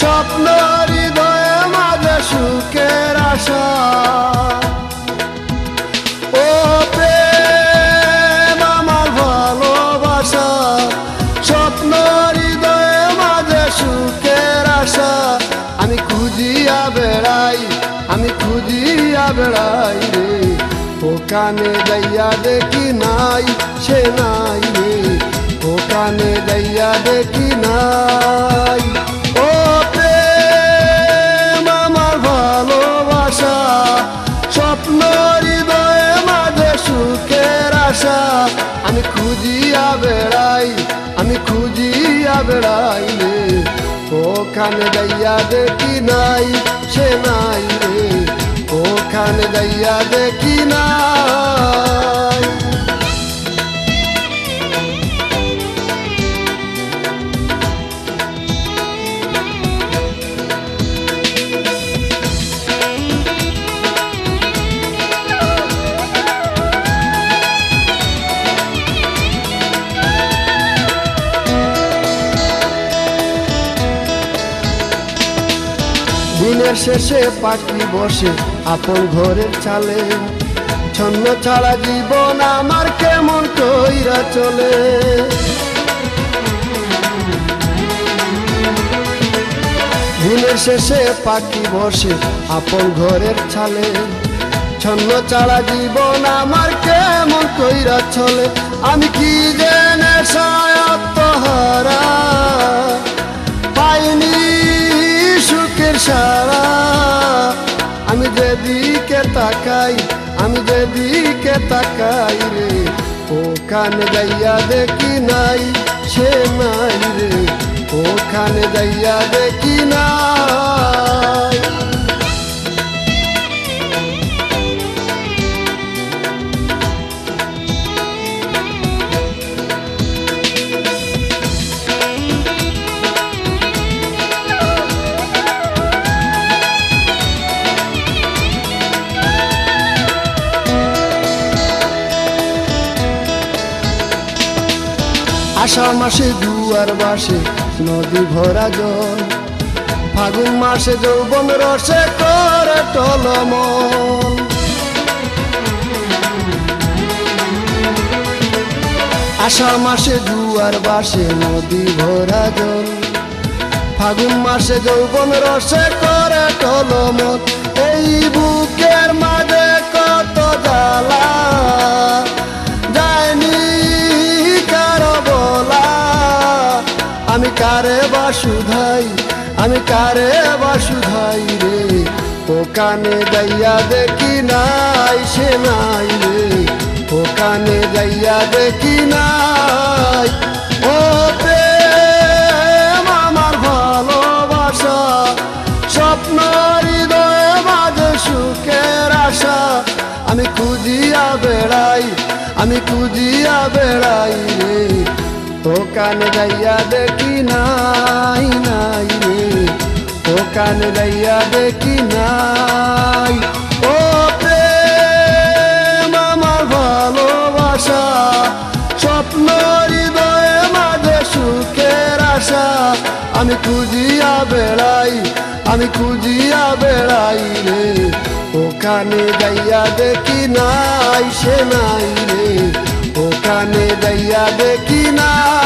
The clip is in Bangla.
স্বপ্ন হৃদয়ে মাঝে সুখের আশা। ও প্রেম, আমার ভালোবাসা স্বপ্ন হৃদয়ে মাঝে সুখের আশা। আমি খুঁজিয়া বেড়াই, আমি খুঁজিয়া বেড়াই রে। ওখানে যাইয়া দেখি নাই সেনা আমি খুঁজিয়া বেড়াই, আমি খুঁজিয়া বেড়াই ওখানে যাইয়া দেখি নাই নাই রে। ওখানে যাইয়া দেখি নাই দিনের শেষে পাখি বসে আপন ঘরের চালে। ছন্ন ছাড়া জীবন আমার কেমন কইরা চলে। দিনের শেষে পাখি বসে আপন ঘরের ছালে ছন্ন ছাড়া জীবন আমার কেমন কইরা চলে। আমি কি জেনে সায়ত্ত হারা তাকাই, আমি যেদিকে তাকাই রে, ওখানে যাইয়া দেখি নাই সে নাই রে, ওখানে যাইয়া দেখি নাই আষাঢ় মাসে দুয়ার বাসে নদী ভরা জল। ফাগুন মাসে যৌবন রসে করে টলমল। আষাঢ় মাসে দুয়ার বাসে নদী ভরা জল। ফাগুন মাসে যৌবন রসে করে টলমল। এই বুকের বাসুধাই, আমি কারে বাসুধাই রে? ওখানে যাইয়া দেখি নাই, সে নাই রে। ওখানে যাইয়া দেখি নাই। ও প্রেম আমার ভালোবাসা স্বপ্ন হৃদয়ে মাঝে সুখের আশা। আমি খুঁজিয়া বেড়াই, আমি খুঁজিয়া বেড়াই রে। ওখানে যাইয়া দেখি নাই নাই রে। ওখানে যাইয়া দেখি নাই। ও প্রেম আমার ভালোবাসা স্বপ্ন হৃদয়ে মাঝে সুখের আশা। আমি খুঁজিয়া বেড়াই, আমি খুঁজিয়া বেড়াই রে। ওখানে যাইয়া দেখি না जाने दैया देखी ना